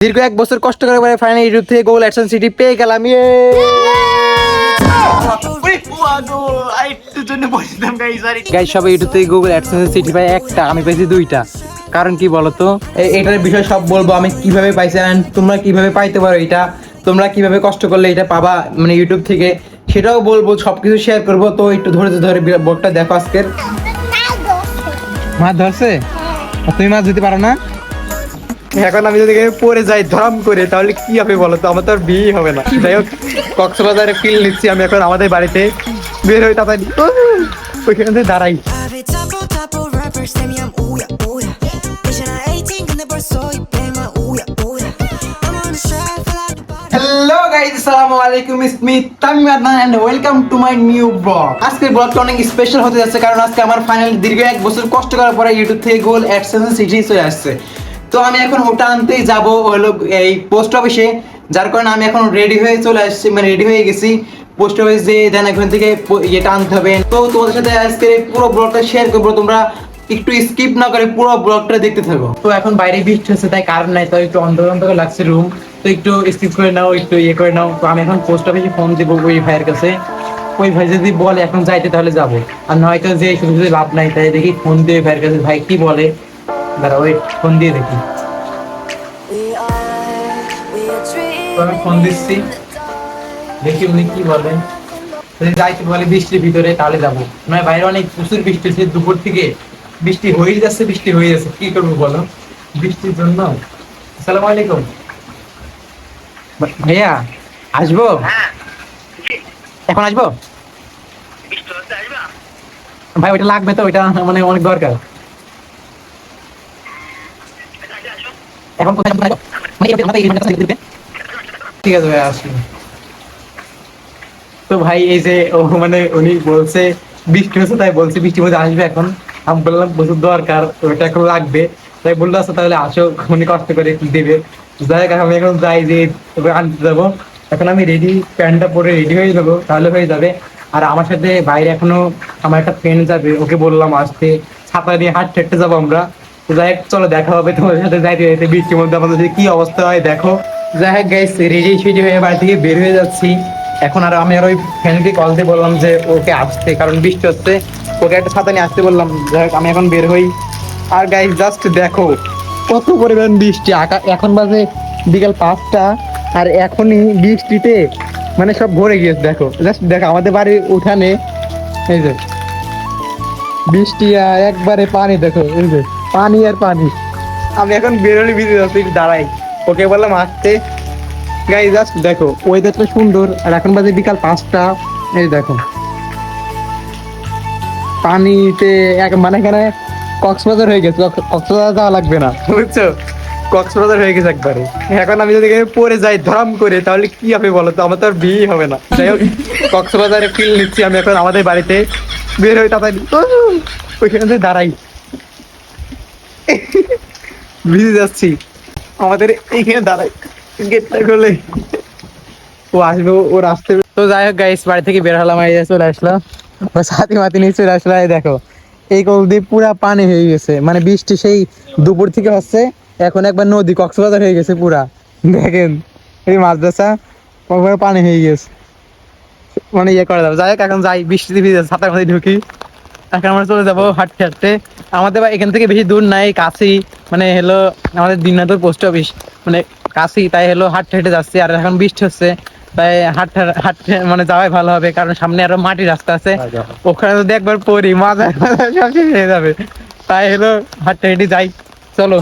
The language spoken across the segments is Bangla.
দীর্ঘ এক বছর কষ্ট করে পরে ফাইনালি ইউটিউব থেকে গুগল অ্যাকশন সিটি পেয়ে গেলাম ইয়ে গাইস সবাই ইউটিউব থেকে গুগল অ্যাডসেন্স সিটি পাই একটা আমি পেয়েছি দুইটা। কারণ কি বলতো? এটার বিষয় সব বলব আমি কীভাবে পাইছি and তোমরা কীভাবে পাইতে পারো এটা তোমরা কীভাবে কষ্ট করলে এটা পাবা মানে ইউটিউব থেকে। সেটাও বলব সবকিছু শেয়ার করব তো একটু ধৈর্য ধরে বোর্ডটা দেখো আজকের। মাছ ধরছে? তুমি মাছ দিতে পারো না? এখন আমি যদি পরে যাই ধরাম করে তাহলে কি হবে বলো তো আমার তো আর বিয়ে হবে না। যাই হোক কক্সবাজারে ফিল নিচ্ছি আমি এখন আমাদের বাড়িতে। বের হই তাড়াতাড়ি। ওইখানে দাঁড়াই। আমার ফাইনাল দীর্ঘ এক বছর কষ্ট করার পরে ইউটিউব থেকে গোল অ্যাডসেন্স হয়ে আসছে। তো আমি এখন ওটা আনতেই যাব হলো এই পোস্ট অফিসে যার কারণে আমি এখন রেডি হয়ে চলে আসছি মানে রেডি হয়ে গেছি পোস্ট অফিস যে দেন এখান থেকে ইয়েটা আনতে হবে। তো তোমাদের সাথে আজকে পুরো ব্লগটা শেয়ার করব, তোমরা একটু স্কিপ না করে পুরো ব্লগটা দেখতে থাকো। তো এখন বাইরে বৃষ্টি হচ্ছে, তাই কারণ নাই, তো একটু অন্ধকার অন্ধকার লাগছে রুম তো একটু স্কিপ করে নাও, একটু ইয়ে করে নাও। তো আমি এখন পোস্ট অফিসে ফোন দিব ওই ভাইয়ের কাছে। ওই ভাই যদি বলে এখন যাইতে তাহলে যাব। আর নয়তো যে শুধু শুধু লাভ নাই, তাই দেখি ফোন দিয়ে ভাইয়ের কাছে, ভাই, কি বলে? দাঁড়া ওই ফোন দিয়ে দেখি। আমি ফোন দিচ্ছি। দেখি উনি কি বলেন যদি যাইতে বলে বৃষ্টির ভিতরে তাহলে যাব। নয় বাইরে অনেক প্রচুর বৃষ্টি হচ্ছে দুপুর থেকে বৃষ্টি হয়ে যাচ্ছে বৃষ্টি হয়ে যাচ্ছে। কি করব বলো? বৃষ্টির জন্য। আসসালামু আলাইকুম। ভাইয়া আসব? এখন আসব? ভাই ওইটা লাগবে তো ওইটা মানে অনেক দরকার। এখন কোথায় যাব? মানে আমাদের এই ঘন্টাটা দিতে দিবে? ঠিক আছে ভাই আসি তো ভাই, এই যে ও মানে উনি বলছে, বৃষ্টি হচ্ছে তাই বলছে বৃষ্টির মধ্যে আসবে এখন। আমি বললাম প্রচুর দরকার ওইটা এখন লাগবে। তাই বলল আচ্ছা তাহলে আসো। উনি কষ্ট করে দেবে। যাই হোক, আমি এখন যাই, যে আনতে যাব। এখন আমি রেডি প্যান্টটা পরে রেডি হয়ে যাব তাহলে হয়ে যাবে। আর আমার সাথে বাইরে এখনও আমার একটা ফ্রেন্ড যাবে, ওকে বললাম আসতে ছাতা নিয়ে হাঁটতে হাঁটতে যাব আমরা। যাই হোক, চলো দেখা হবে তোমাদের সাথে যাইতে যাইতে বৃষ্টির মধ্যে, আমাদের কি অবস্থা হয়, দেখো। যাই হোক গাইস রেডি সেডি হয়ে বাড়ি থেকে বের হয়ে যাচ্ছি। এখন আর আমি আর ওই ফ্যানকে কল দিয়ে বললাম যে ওকে আসতে, কারণ বৃষ্টি হচ্ছে। ওকে একটা ছাতা নিয়ে আসতে বললাম, যাই হোক, আমি এখন বের হই। আর গাইস জাস্ট দেখো, কত পরিমাণ বৃষ্টি। এখন বাজে বিকাল পাঁচটা, আর এখনই বৃষ্টিতে মানে সব ভরে গিয়েছে, দেখো। জাস্ট দেখো, আমাদের বাড়ির উঠানে, এই যে, বৃষ্টি একবারে পানি, দেখো, এই যে। পানি আর পানি। আমি এখন বেরোলে ভিজে যাচ্ছি দাঁড়াই। ওকে বললাম আসতে গাই জাস্ট দেখো ওয়েদারটা সুন্দর আর এখন বাজে বিকাল পাঁচটা। এই দেখো। পানিতে এক মানে এখানে কক্সবাজার হয়ে গেছে কক্সবাজার যাওয়া লাগবে না। বুঝছ? কক্সবাজার হয়ে গেছে একবারে। এখন আমি যদি পরে যাই ধরাম করে তাহলে কি হবে বলো তো? আমার তো আর বিয়ে হবে না। যাই হোক কক্সবাজারে ফিল নিচ্ছি আমি এখন আমাদের বাড়িতে। বের হই তাড়াতাড়ি। ওইখানে দাঁড়াই। ভিজে যাচ্ছি। আমাদের এইখানে দাঁড়াই গেটটা খুলে ও আসবে, ও আসতে তো যাই হোক গাইস বাড়ি থেকে বের হলাম, এই চলে আসলো ও সাথী মাতি নিয়ে চলে আসলো এই দেখো। এই কল দিয়ে পুরা পানি হয়ে গেছে। মানে বৃষ্টি সেই দুপুর থেকে হচ্ছে, এখন একবার নদী, কক্সবাজার হয়ে গেছে পুরা। দেখেন, এই মাদ্রাসা পানি হয়ে গেছে। মানে ইয়ে করা যাবে যাই হোক, এখন যাই, বৃষ্টিতে ভিজে ছাতার মধ্যে ঢুকি। এখন আমরা চলে যাব হাঁটতে হাঁটতে আমাদের এখান থেকে বেশি দূর নাই কাছেই মানে হলো আমাদের দিনাজপুর পোস্ট অফিস মানে কাছেই তাই হলো হাঁটতে হেঁটে যাচ্ছি আর এখন বৃষ্টি হচ্ছে তাই হাঁটতে হাঁটতে মানে যাওয়াই ভালো হবে কারণ সামনে আরও মাটির রাস্তা আছে ওখানে যদি একবার পড়ি মাজা সব শেষ হয়ে যাবে। তাই হলো হাঁটতে হেঁটে যাই চলো.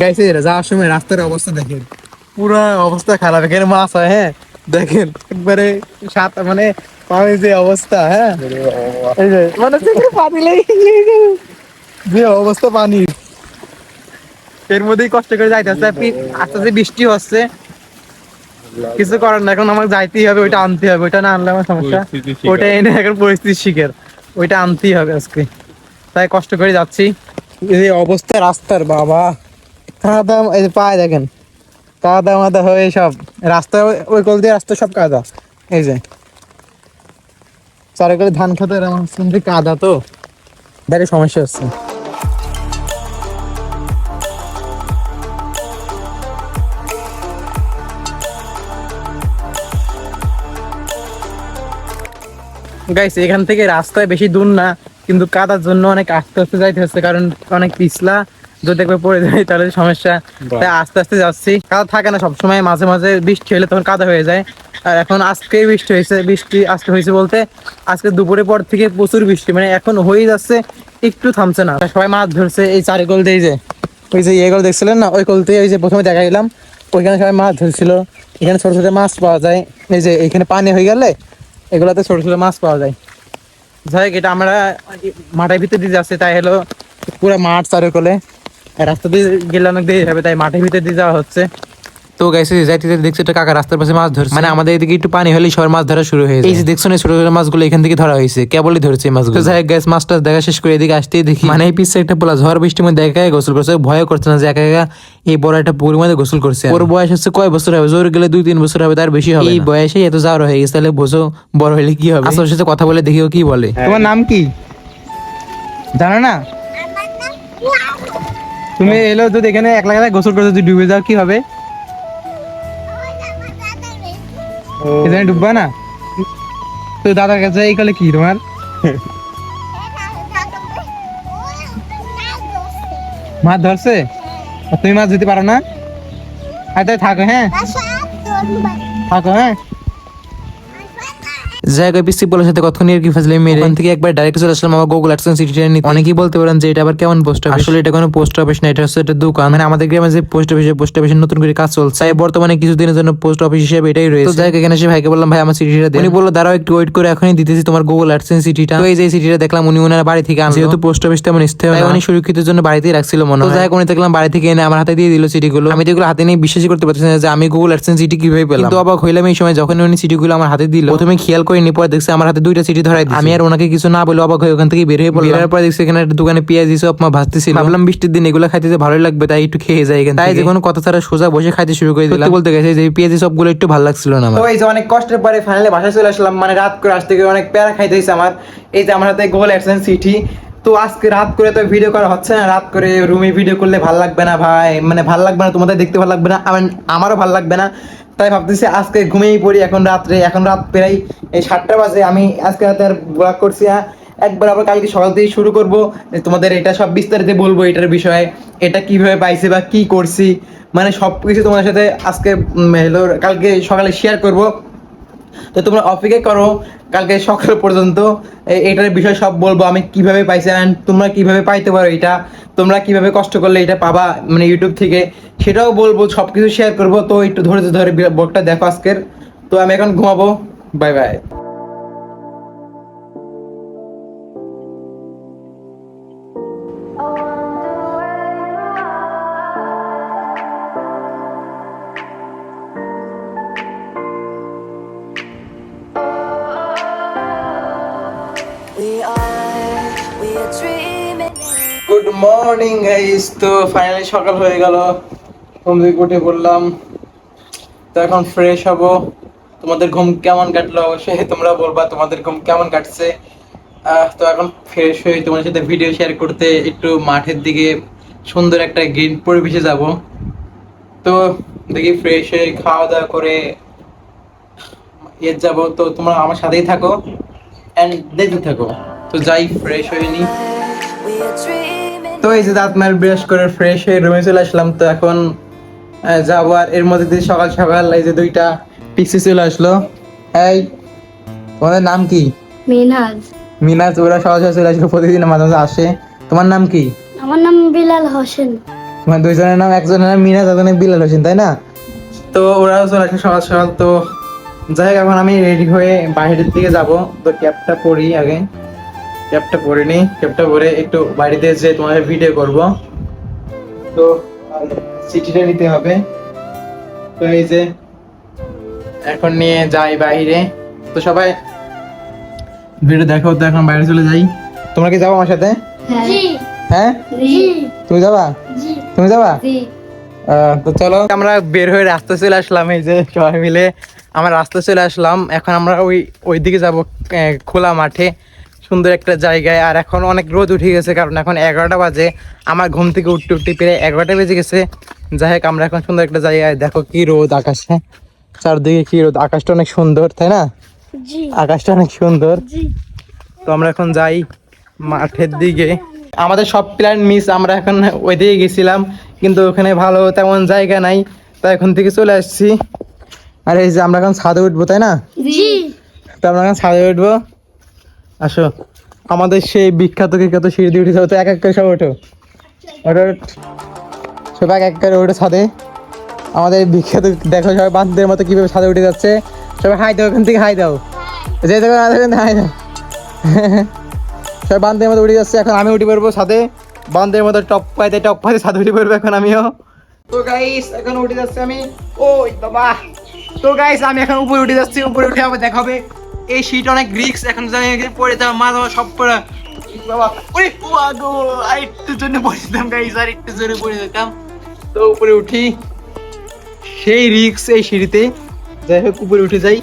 গাইছে যাওয়ার সময় রাস্তার অবস্থা দেখেন। পুরো অবস্থা খারাপ এখানে মাছ হয় হ্যাঁ? দেখেন একবারে সাত মানে পানির যে অবস্থা হ্যাঁ? এই যে মানে পানি যে অবস্থা পানির এর মধ্যেই কষ্ট করে যাইতে হচ্ছে পি- আস্তে আস্তে বৃষ্টি হচ্ছে। কিছু করার না এখন আমাকে যাইতেই হবে ওইটা আনতে হবে ওইটা না আনলে আমার সমস্যা। ওইটা এনে এখন পরিস্থিতি শিখের ওইটা আনতেই হবে আজকে। তাই কষ্ট করে যাচ্ছি। এই অবস্থা রাস্তার বাবা। কাদা এই যে পায়ে দেখেন। কাদা মাদা হয়ে সব। রাস্তা ওই- দিয়ে রাস্তা সব কাদা। এই যে। ধান শুনছি কাদা তো। দাঁড়িয়ে সমস্যা হচ্ছে। গাইস এখান থেকে রাস্তায় বেশি দূর না, কিন্তু কাদার জন্য অনেক আস্তে আস্তে যাইতে হচ্ছে, কারণ অনেক পিছলা। যদি একবার পড়ে যায় তাহলে সমস্যা। তাই আস্তে আস্তে যাচ্ছি। কাদা থাকে না সবসময় মাঝে মাঝে বৃষ্টি হলে তখন কাদা হয়ে যায়। আর এখন আজকেই বৃষ্টি হয়েছে বৃষ্টি আজকে হয়েছে বলতে আজকে দুপুরের পর থেকে প্রচুর বৃষ্টি মানে এখন হয়ে যাচ্ছে একটু থামছে না। সবাই মাছ ধরছে এই চারি গোল দিয়ে যে ওই যে ইয়ে দেখছিলেন না ওই গোলতে ওই যে প্রথমে দেখা গেলাম ওইখানে সবাই মাছ ধরছিল। এখানে ছোট ছোট মাছ পাওয়া যায় এই যে এখানে পানি হয়ে গেলে এগুলাতে ছোট ছোট মাছ পাওয়া যায়। যাই হোক, এটা আমরা মাঠের ভিতরে দিয়ে যাচ্ছি তাই হলো পুরো মাঠ চারুকলে। রাস্তা দিয়ে গেলে অনেক দেরি হবে তাই মাঠের ভিতর দিয়ে যাওয়া হচ্ছে। তো গাইছে যাইতে যাইতে দেখছি একটা কাকা রাস্তার পাশে মাছ ধরছে। মানে আমাদের এদিকে একটু পানি হলেই সবার মাছ ধরা শুরু হয়ে যায় এই যে দেখছ না ছোট ছোট মাছগুলো এখান থেকে ধরা হয়েছে কেবলই ধরছে এই মাছগুলো। তো যাই গাইস মাছটা দেখা শেষ করে এদিকে আসতেই দেখি। মানে এই পিছে একটা পোলা ঝড় বৃষ্টির মধ্যে একা একা গোসল করছে ভয় করছে না যে একা একা এই বড় একটা পুকুরের মধ্যে গোসল করছে ওর বয়স হচ্ছে কয় বছর হবে? জোর গেলে দুই তিন বছর হবে তার বেশি হবে এই বয়সে এত যাওয়ার হয়ে গেছে তাহলে বোঝো বড় হলে কি হবে? আসলে সাথে কথা বলে দেখি ও কি বলে। তোমার নাম কি? জানো না? তুমি এলো যদি এখানে একলা একলা গোসল করতে যদি ডুবে যাও, কি হবে? এখানে ডুববা না? তো দাদার কাছে এই কালে কি তোমার? মাছ ধরছে? তুমি মাছ ধরতে পারো না? আর তাই থাকো হ্যাঁ? থাকো হ্যাঁ? জায়গায় পিসি বলার সাথে কতক্ষণ আর কি ফাজলে মেরে? ওখান থেকে একবার ডাইরেক্ট চলে আসলাম আমার গুগল অ্যাডসেন্স সিটিটা নিতে। অনেকেই বলতে পারেন যে এটা আবার কেমন পোস্ট অফিস আসলে এটা কোনো পোস্ট অফিস না এটা হচ্ছে একটা দোকান। মানে আমাদের গ্রামে যে পোস্ট অফিসে পোস্ট অফিসের নতুন করে কাজ চলছে। তাই বর্তমানে কিছুদিনের জন্য পোস্ট অফিস হিসেবে এটাই রয়েছে। তো হোক, এখানে এসে ভাইকে বললাম ভাই আমার সিটিটা দেন উনি বলল দাঁড়াও একটু ওয়েট করে এখনই দিতেছি তোমার গুগল অ্যাডসেন্স সিটিটা তো এই যে সিটিটা দেখলাম উনি ওনার বাড়ি থেকে আনলো। যেহেতু পোস্ট অফিস তেমন স্থায়ী তাই উনি সুরক্ষিতের জন্য বাড়িতেই রাখছিল মনে হয়। তো যাই উনি দেখলাম বাড়ি থেকে এনে আমার হাতে দিয়ে দিল সিটিগুলো আমি তো এগুলো হাতে নিয়ে বিশ্বাসই করতে পারছি না যে আমি গুগল অ্যাডসেন্স সিটি কীভাবে পেলাম। কিন্তু অবাক হইলাম এই সময় যখন উনি সিটিগুলো আমার হাতে দিল। প্রথমে খেয়াল করিনি পরে দেখছি আমার হাতে দুইটা চিঠি ধরাই আমি আর ওনাকে কিছু না বলে অবাক হয়ে ওখান থেকে বের হয়ে পড়লাম। বের পরে দেখছি এখানে একটা দোকানে পেঁয়াজ দিছে মা ভাজতেছি ভাবলাম বৃষ্টির দিন এগুলো খাইতে যে ভালোই লাগবে তাই একটু খেয়ে যাই এখানে তাই যে কোনো কথা ছাড়া সোজা বসে খাইতে শুরু করে দিলাম। বলতে গেছে যে পেঁয়াজ সবগুলো একটু ভালো লাগছিল না আমার। তো এই যে অনেক কষ্টের পরে ফাইনালি বাসায় চলে আসলাম মানে রাত করে আসতে গিয়ে অনেক প্যারা খাইতে হয়েছে আমার। এই যে আমার হাতে গোল অ্যাডসেন্স সিটি তো আজকে রাত করে তো ভিডিও করা হচ্ছে না। রাত করে রুমে ভিডিও করলে ভালো লাগবে না ভাই। মানে ভালো লাগবে না, তোমাদের দেখতে ভালো লাগবে না আমার- আমারও ভালো লাগবে না। তাই ভাবতেছি আজকে ঘুমিয়েই পড়ি, এখন রাত্রে, এখন রাত প্রায় এই সাতটা বাজে। আমি আজকে রাতে আর ব্লগ করছি না। একবার আবার কালকে সকাল থেকে শুরু করব। তোমাদের এটা সব বিস্তারিত বলব এটার বিষয়ে। এটা কীভাবে পাইছি বা কি করছি? মানে সব কিছু তোমাদের সাথে আজকে হলো কালকে সকালে শেয়ার করব। তো তোমরা অপেক্ষা করো, কালকে সকাল পর্যন্ত এটার বিষয় সব বলব, আমি কীভাবে পাইছি অ্যান্ড তোমরা কীভাবে পাইতে পারো এটা, তোমরা কীভাবে কষ্ট করলে এটা পাবা মানে ইউটিউব থেকে, সেটাও বলব সব কিছু শেয়ার করব, তো একটু ধরে ধরে ব্লগটা দেখো আজকের, তো আমি এখন ঘুমাবো বাই বাই মর্নিং গাইস তো ফাইনালি সকাল হয়ে গেল। ঘুম থেকে উঠে পড়লাম। তো এখন ফ্রেশ হব। তোমাদের ঘুম কেমন কাটলো? অবশ্যই তোমরা বলবা তোমাদের ঘুম কেমন কাটছে। তো এখন ফ্রেশ হয়ে তোমার সাথে ভিডিও শেয়ার করতে একটু মাঠের দিকে সুন্দর একটা গ্রিন পরিবেশে যাব। তো দেখি ফ্রেশ হয়ে খাওয়া দাওয়া করে ইয়ে যাব। তো তোমরা আমার সাথেই থাকো। অ্যান্ড দেখতে থাকো। তো যাই ফ্রেশ হয়ে নি। We are dreaming. তো এই যে দাঁত মার ব্রাশ করে ফ্রেশ হয়ে রুমে চলে আসলাম তো এখন যাব আর এর মধ্যে দিয়ে সকাল সকাল এই যে দুইটা পিক্সি চলে আসলো। এই তোমাদের নাম কি? মিনহাজ মিনাজ ওরা সকাল সকাল চলে আসলো প্রতিদিন মাঝে মাঝে আসে। তোমার নাম কি? আমার নাম বিলাল হোসেন। তোমার দুইজনের নাম একজনের নাম মিনাজ একজনের বিলাল হোসেন তাই না? তো ওরাও চলে আসে সকাল সকাল তো যাই হোক এখন আমি রেডি হয়ে বাইরের দিকে যাব তো ক্যাবটা পরি আগে। ক্যাবটা পরে নিই ক্যাবটা পরে একটু বাড়িতে যে তোমাদের ভিডিও করব। তো চিঠিটা নিতে হবে। তো এই যে এখন নিয়ে যাই বাইরে। তো সবাই ভিডিও দেখো তো এখন বাইরে চলে যাই। তোমরা কি যাব আমার সাথে? জি। হ্যাঁ? জি। তুমি যাবা? জি। তুমি যাবা? তো চলো। আমরা বের হয়ে রাস্তা চলে আসলাম এই যে সবাই মিলে। আমরা রাস্তা চলে আসলাম এখন আমরা ওই ওই দিকে যাব খোলা মাঠে। সুন্দর একটা জায়গায়। আর এখন অনেক রোদ উঠে গেছে কারণ এখন এগারোটা বাজে। আমার ঘুম থেকে উঠতে উঠতে প্রায় এগারোটা বেজে গেছে। যাই হোক আমরা এখন সুন্দর একটা জায়গায় দেখো কি রোদ আকাশে। চারদিকে কি রোদ আকাশটা অনেক সুন্দর তাই না? আকাশটা অনেক সুন্দর। তো আমরা এখন যাই মাঠের দিকে। আমাদের সব প্ল্যান মিস আমরা এখন ওইদিকে গেছিলাম কিন্তু ওখানে ভালো তেমন জায়গা নাই। তাই এখন থেকে চলে আসছি। আর এই যে আমরা এখন ছাদে উঠবো তাই না? তো আমরা এখন ছাদে উঠবো। আসো। আমাদের সেই বিখ্যাত বিখ্যাত সিঁড়ি দিয়ে উঠে তো, এক এক করে সব ওঠো। সব এক এক করে ওঠো ছাদে। আমাদের বিখ্যাত, দেখো সবাই বান্ধবের মতো কীভাবে ছাদে উঠে যাচ্ছে। সবাই হাই দাও ওখান থেকে হাই দাও। যে দেখো, হাই দাও সবাই বান্ধবের মতো উঠে যাচ্ছে, এখন আমি উঠে পড়ব ছাদে। বান্ধবের মতো টপ পাইতে টপ পাইতে ছাদে উঠে পড়ব এখন আমিও। তো গাইস এখন উঠে যাচ্ছে আমি। ওই বাবা। তো গাইস আমি এখন উপরে উঠে যাচ্ছি, উপরে উঠে আবার দেখাবে এই শীট অনেক রিক্স এখন জানি পড়ে যাওয়া মা বাবা সব পড়া। বাবা, ওরে বাবা গো আর একটু জন্য পড়ে যেতাম গাইস আর একটু জোরে পড়ে যেতাম। তো উপরে উঠি। সেই রিক্স এই সিঁড়িতে যাই হোক, উপরে উঠে যাই।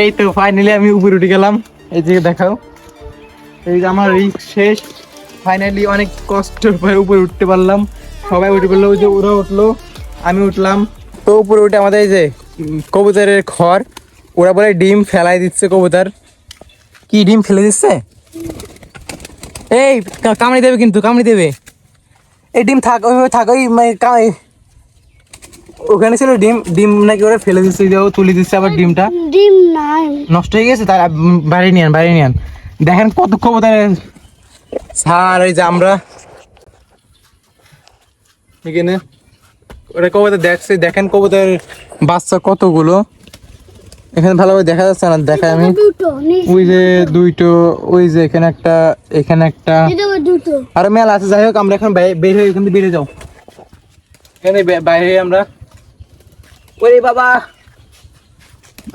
এই তো ফাইনালি আমি উপরে উঠে গেলাম। এই দিকে দেখাও। এই যে আমার রিক্স শেষ। ফাইনালি অনেক কষ্টের পরে উপরে উঠতে পারলাম। সবাই উঠে পড়ল যে ওরা উঠল। আমি উঠলাম। তো উপরে উঠে আমাদের এই যে কবুতরের খড় ওরা বলে ডিম ফেলাই দিচ্ছে কবুতর। কি ডিম ফেলে দিচ্ছে? এই কামড়ি দেবে কিন্তু কামড়ি দেবে। এই ডিম থাক ওইভাবে থাক ওই মানে ওখানে ছিল ডিম ডিম নাকি ওরা ফেলে দিচ্ছে ওই তুলে দিচ্ছে আবার ডিমটা। ডিম নাই। নষ্ট হয়ে গেছে তার বাইরে নিয়ে আন বাইরে নিয়ে দেখেন কত কবুতর। স্যার এই যে আমরা। এখানে ওরা কবুতর দেখছে দেখেন কবুতর বাচ্চা কতগুলো। এখানে ভালোভাবে দেখা যাচ্ছে না দেখাই আমি। ওই যে দুইটো ওই যে এখানে একটা এখানে একটা। আরও মেলা আছে যাই হোক আমরা এখন বের হয়ে এখান থেকে বেরিয়ে যাও। এখানে বাইরে আমরা ওরে বাবা!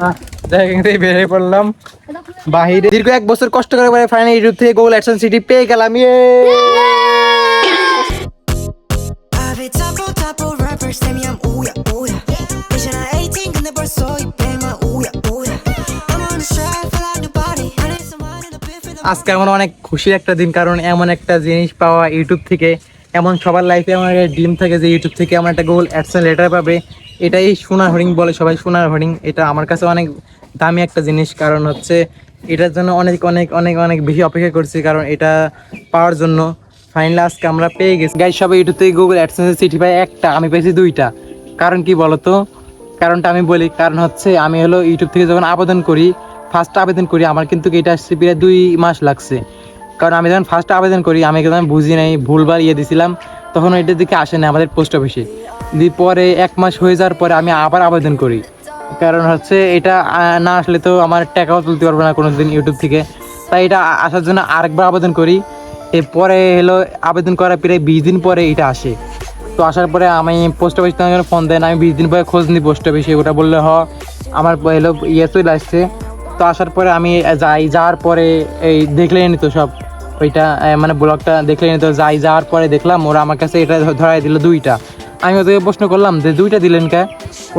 আহ, যাই হোক, এখান থেকে বের হয়ে পড়লাম। বাহিরে দীর্ঘ এক বছর কষ্ট করে ফাইনাল ফাইনালি ইউটিউব থেকে গুগল অ্যাকশন সিটি পেয়ে গেলাম ইয়ে! আজকে আমার অনেক খুশির একটা দিন, কারণ এমন একটা জিনিস পাওয়া ইউটিউব থেকে, এমন সবার লাইফে আমার ড্রিম থাকে যে ইউটিউব থেকে আমার একটা গুগল অ্যাডসেন লেটার পাবে। এটাই সোনার হরিং বলে সবাই, সোনার হরিং এটা আমার কাছে অনেক দামি একটা জিনিস, কারণ হচ্ছে এটার জন্য অনেক অনেক অনেক অনেক বেশি অপেক্ষা করছি, কারণ এটা পাওয়ার জন্য। ফাইনালি আজকে আমরা পেয়ে গেছি। গাইজ সবাই ইউটিউব থেকে গুগল অ্যাডসেন্সের চিঠি পাই একটা, আমি পেয়েছি দুইটা। কারণ কি বলতো? কারণটা আমি বলি, কারণ হচ্ছে আমি হলো ইউটিউব থেকে যখন আবেদন করি ফার্স্ট আবেদন করি, আমার কিন্তু এটা আসছে প্রায় দুই মাস লাগছে। কারণ আমি যখন ফার্স্ট আবেদন করি, আমি কিন্তু আমি বুঝি নাই ভুলবার ইয়ে দিছিলাম, তখন এটার দিকে আসে না আমাদের পোস্ট অফিসে দিয়ে পরে এক মাস হয়ে যাওয়ার পরে আমি আবার আবেদন করি। কারণ হচ্ছে এটা না আসলে তো আমার টাকাও তুলতে পারব না কোনো দিন ইউটিউব থেকে। তাই এটা আসার জন্য আরেকবার আবেদন করি। এরপরে হলো আবেদন করার প্রায় বিশ দিন পরে এটা আসে। তো আসার পরে আমি পোস্ট অফিস ফোন দেন, আমি বিশ দিন পরে খোঁজ নিই পোস্ট অফিসে ওটা বললে হ, আমার এলো ইয়ে চলে আসছে। তো আসার পরে আমি যাই, যাওয়ার পরে এই দেখলে নিত সব। ওইটা মানে ব্লগটা দেখলে নিত যাই, যাওয়ার পরে দেখলাম ওরা আমার কাছে এটা ধরাই দিল দুইটা। আমি ওদেরকে প্রশ্ন করলাম যে, দুইটা দিলেন কে?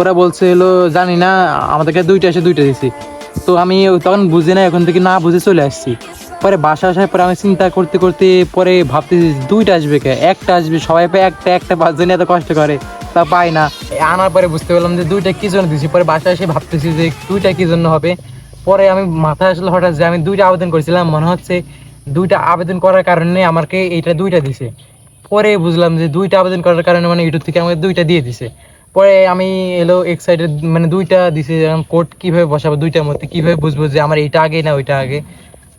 ওরা বলছে হলো জানি না, আমাদেরকে দুইটা এসে দুইটা দিছি। তো আমি তখন বুঝি না এখন থেকে না বুঝে চলে আসছি। পরে বাসা আসার পরে আমি চিন্তা করতে করতে পরে ভাবতেছি, দুইটা আসবে কে? একটা আসবে, সবাই পায় একটা একটা পাঁচজনে এত কষ্ট করে, তা পাই না। আনার পরে বুঝতে পারলাম যে, দুইটা কি জন্য দিছি? পরে বাসায় এসে ভাবতেছি যে, দুইটা কি জন্য হবে? পরে আমি মাথায় আসলে হঠাৎ যে আমি দুইটা আবেদন করেছিলাম, মনে হচ্ছে দুইটা আবেদন করার কারণে আমাকে এইটা দুইটা দিছে। পরে বুঝলাম যে দুইটা আবেদন করার কারণে মানে ইউটিউব থেকে আমাকে দুইটা দিয়ে দিছে। পরে আমি এলো এক সাইডে মানে দুইটা দিছে কোড কীভাবে বসাবো, দুইটার মধ্যে কীভাবে বুঝব যে আমার এইটা আগে না ওইটা আগে।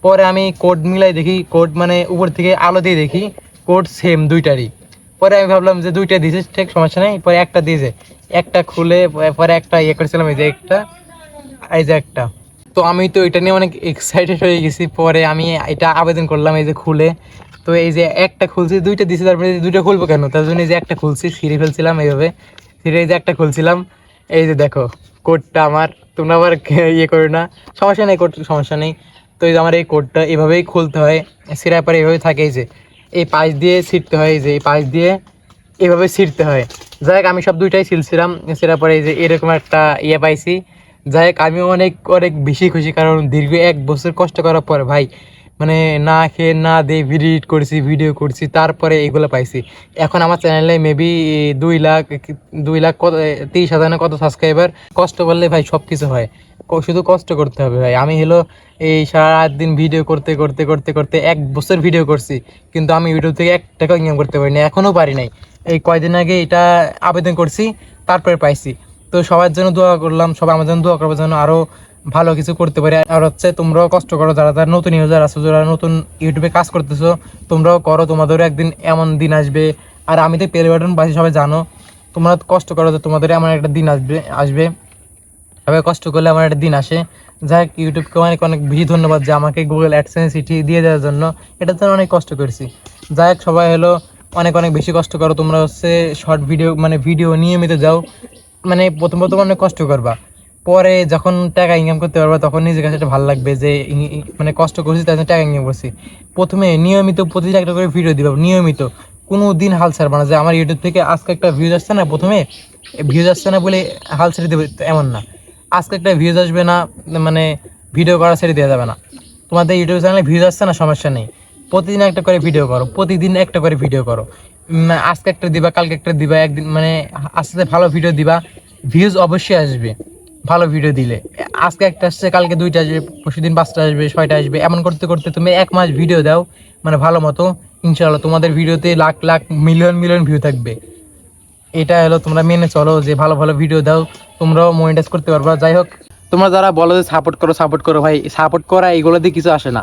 পরে আমি কোড মিলাই দেখি কোড মানে উপর থেকে আলো দিয়ে দেখি কোড সেম দুইটারই। পরে আমি ভাবলাম যে দুইটা দিয়েছে ঠিক সমস্যা নেই, পরে একটা দিয়েছে। একটা খুলে, পরে একটা ইয়ে করেছিলাম, এই যে একটা, এই যে একটা। তো আমি তো এটা নিয়ে অনেক এক্সাইটেড হয়ে গেছি। পরে আমি এটা আবেদন করলাম এই যে খুলে। তো এই যে একটা খুলছি, দুইটা দিছি, তারপরে দুইটা খুলবো কেন? তার জন্য এই যে একটা খুলছি, ছিঁড়ে ফেলছিলাম এইভাবে। ছিঁড়ে এই যে একটা খুলছিলাম। এই যে দেখো কোডটা আমার। তোমরা আবার ইয়ে করো না। সমস্যা নেই কোড সমস্যা নেই। তো এই যে আমার এই কোডটা এভাবেই খুলতে হয়। সিরায় পরে এভাবে থাকে এই যে। এই পাশ দিয়ে ছিঁড়তে হয় এই যে, এই পাশ দিয়ে এভাবে ছিঁড়তে হয়। যাই হোক, আমি সব দুইটাই ছিলছিলাম ছিঁড়ার পরে এই যে এরকম একটা ইয়ে পাইছি। যাই হোক আমি অনেক অনেক বেশি খুশি কারণ দীর্ঘ এক বছর কষ্ট করার পর ভাই মানে না খেয়ে না দিয়ে ভিডিও করছি ভিডিও করছি, তারপরে এগুলো পাইছি। এখন আমার চ্যানেলে মেবি দুই লাখ দুই লাখ কত, তিরিশ হাজার কত সাবস্ক্রাইবার কষ্ট করলে ভাই সব কিছু হয় শুধু কষ্ট করতে হবে ভাই। আমি হলো এই সারা রাত দিন ভিডিও করতে করতে করতে করতে এক বছর ভিডিও করছি, কিন্তু আমি ইউটিউব থেকে এক টাকা ইনকাম করতে পারিনি এখনও পারি নাই। এই কয়দিন আগে এটা আবেদন করছি, তারপরে পাইছি। তো সবার জন্য দোয়া করলাম, সবাই আমার জন্য দোয়া করবার জন্য আরও ভালো কিছু করতে পারে। আর হচ্ছে তোমরাও কষ্ট করো, যারা যারা নতুন ইউজার আছো, যারা নতুন ইউটিউবে কাজ করতেছো, তোমরাও করো, তোমাদেরও একদিন এমন দিন আসবে। আর আমি তো পেলে বাটন বাসি সবাই জানো, তোমরা কষ্ট করো যে তোমাদের এমন একটা দিন আসবে আসবে। সবাই কষ্ট করলে আমার একটা দিন আসে। যাই হোক, ইউটিউবকে অনেক অনেক বেশি ধন্যবাদ যে আমাকে গুগল অ্যাডসেন্স সিটি দিয়ে দেওয়ার জন্য। এটার জন্য অনেক কষ্ট করেছি। যাই হোক, সবাই হলো অনেক অনেক বেশি কষ্ট করো। তোমরা হচ্ছে শর্ট ভিডিও মানে ভিডিও নিয়মিত যাও। মানে প্রথম প্রথম অনেক কষ্ট করবা। পরে যখন টাকা ইনকাম করতে পারবা, তখন নিজের কাছে একটা ভালো লাগবে যে মানে কষ্ট করছি তার জন্য টাকা ইনকাম করছি। প্রথমে নিয়মিত প্রতিদিন একটা করে ভিডিও দিবা, নিয়মিত। কোনো দিন হাল ছাড়বা না যে, আমার ইউটিউব থেকে আজকে একটা ভিউজ আসছে না, প্রথমে ভিউজ আসছে না বলে হাল ছেড়ে দেবে এমন না। আজকে একটা ভিউজ আসবে না মানে ভিডিও করা ছেড়ে দেওয়া যাবে না। তোমাদের ইউটিউব চ্যানেলে ভিউজ আসছে না, সমস্যা নেই। প্রতিদিন একটা করে ভিডিও করো, প্রতিদিন একটা করে ভিডিও করো। আজকে একটা দিবা, কালকে একটা দিবা, একদিন মানে আস্তে আস্তে ভালো ভিডিও দিবা। ভিউজ অবশ্যই আসবে, ভালো ভিডিও দিলে। আজকে একটা আসছে, কালকে দুইটা আসবে পরশু দিন পাঁচটা আসবে, ছয়টা আসবে। এমন করতে করতে তুমি এক মাস ভিডিও দাও মানে ভালো মতো, ইনশাআল্লাহ তোমাদের ভিডিওতে lakh lakh million million view থাকবে। এটা হলো তোমরা মেনে চলো যে ভালো ভালো ভিডিও দাও, তোমরাও মনিটাইজ করতে পারবা। যাই হোক, তোমরা যারা বলো যে সাপোর্ট করো সাপোর্ট করো ভাই সাপোর্ট করা এগুলো দিয়ে কিছু আসে না।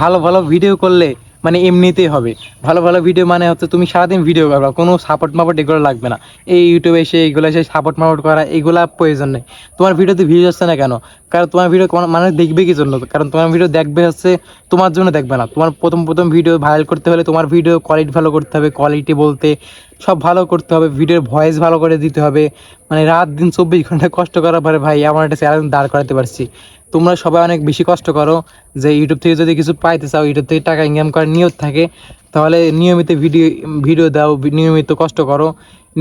ভালো ভালো ভিডিও করলে মানে এমনিতেই হবে। ভালো ভালো ভিডিও মানে হচ্ছে তুমি সারাদিন ভিডিও করবা, কোনো সাপোর্ট মাপোর্ট এগুলো লাগবে না। এই ইউটিউবে এসে, এগুলো এসে সাপোর্ট মাপোর্ট করা, এগুলা প্রয়োজন নেই। তোমার ভিডিওতে ভিউ আসছে না কেন? কারণ তোমার ভিডিও মানুষ দেখবে কি জন্য? কারণ তোমার ভিডিও দেখবে হচ্ছে তোমার জন্য দেখবে না। তোমার প্রথম প্রথম ভিডিও ভাইরাল করতে হলে তোমার ভিডিও কোয়ালিটি ভালো করতে হবে কোয়ালিটি বলতে সব ভালো করতে হবে ভিডিওর ভয়েস ভালো করে দিতে হবে। মানে রাত দিন চব্বিশ ঘণ্টা কষ্ট করার পরে ভাই, আমার একটা চ্যানেল দাঁড় করাতে পারছি। তোমরা সবাই অনেক বেশি কষ্ট করো যে ইউটিউব থেকে যদি কিছু পাইতে চাও ইউটিউব থেকে টাকা ইনকাম করার নিয়ত থাকে তাহলে নিয়মিত ভিডিও ভিডিও দাও নিয়মিত কষ্ট করো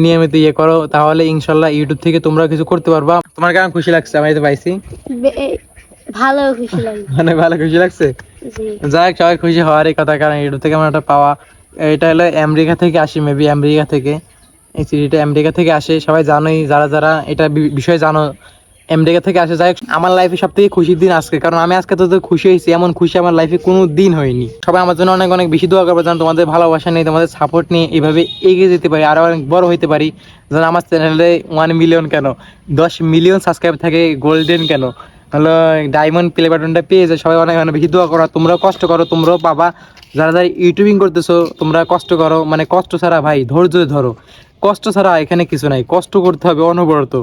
নিয়মিত ইয়ে করো তাহলে ইনশাল্লাহ ইউটিউব থেকে তোমরা কিছু করতে পারবা। তোমার কেমন খুশি লাগছে? আমি তো পাইছি। ভালো খুশি মানে ভালো খুশি লাগছে? যাই হোক সবাই খুশি হওয়ারই কথা কারণ ইউটিউব থেকে আমার একটা পাওয়া এটা হলো আমেরিকা থেকে আসে মেবি আমেরিকা থেকে। এই সিডিটা আমেরিকা থেকে আসে। সবাই জানোই যারা যারা এটা বিষয়ে জানো আমেরিকা থেকে আসে, যাই আমার লাইফে সব থেকে খুশির দিন আজকে। কারণ আমি আজকে তো খুশি হয়েছি, এমন খুশি আমার লাইফে কোনো দিন হয়নি। সবাই আমার জন্য অনেক অনেক বেশি দোয়া করবে যেন তোমাদের ভালোবাসা নিয়ে তোমাদের সাপোর্ট নিয়ে এইভাবে এগিয়ে যেতে পারি, আরও অনেক বড় হইতে পারি, যেন আমার চ্যানেলে ওয়ান মিলিয়ন কেন? দশ মিলিয়ন সাবস্ক্রাইব থাকে গোল্ডেন কেন? হলো ডায়মন্ড প্লে বাটনটা পেয়ে যায় সবাই অনেক অনেক বেশি দোয়া করো তোমরাও কষ্ট করো, তোমরাও পাবা যারা যারা ইউটিউবিং করতেছো, তোমরা কষ্ট করো মানে কষ্ট ছাড়া ভাই, ধৈর্য ধরো। কষ্ট ছাড়া এখানে কিছু নাই, কষ্ট করতে হবে অনবরত।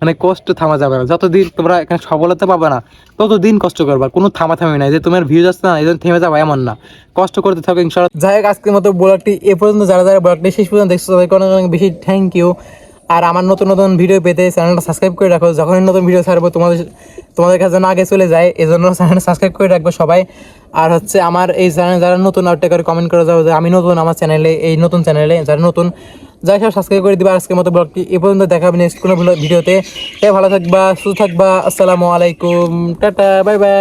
মানে কষ্ট থামা যাবে না। যতদিন তোমরা এখানে সফলতা পাবে না, ততদিন কষ্ট করবা। কোনো থামাথামি নাই যে তোমার ভিউজ আসছে না, এই জন্য থেমে যাবে এমন না। কষ্ট করতে থাকো ইনশাল্লাহ যাই হোক, আজকের মতো ব্লগটি এ পর্যন্ত। যারা যারা ব্লগটি শেষ পর্যন্ত দেখছ, তাদেরকে অনেক অনেক বেশি থ্যাংক ইউ আর আমার নতুন নতুন ভিডিও পেতে চ্যানেলটা সাবস্ক্রাইব করে রাখো। যখনই নতুন ভিডিও ছাড়বো, তোমাদের তোমাদের কাছে যেন আগে চলে যায় এই জন্য চ্যানেলটা সাবস্ক্রাইব করে রাখব সবাই। আর হচ্ছে আমার এই চ্যানেলে যারা নতুন করে কমেন্ট করে যাব যে আমি নতুন আমার চ্যানেলে এই নতুন চ্যানেলে যারা নতুন যাই সব সাবস্ক্রাইব করে দিবা। আজকের মতো ব্লগটি এ পর্যন্ত দেখাবে নেক্সট কোনো ভিডিওতে। ভালো থাকবা, সুস্থ থাকবা। আসসালামু আলাইকুম। Tata bye bye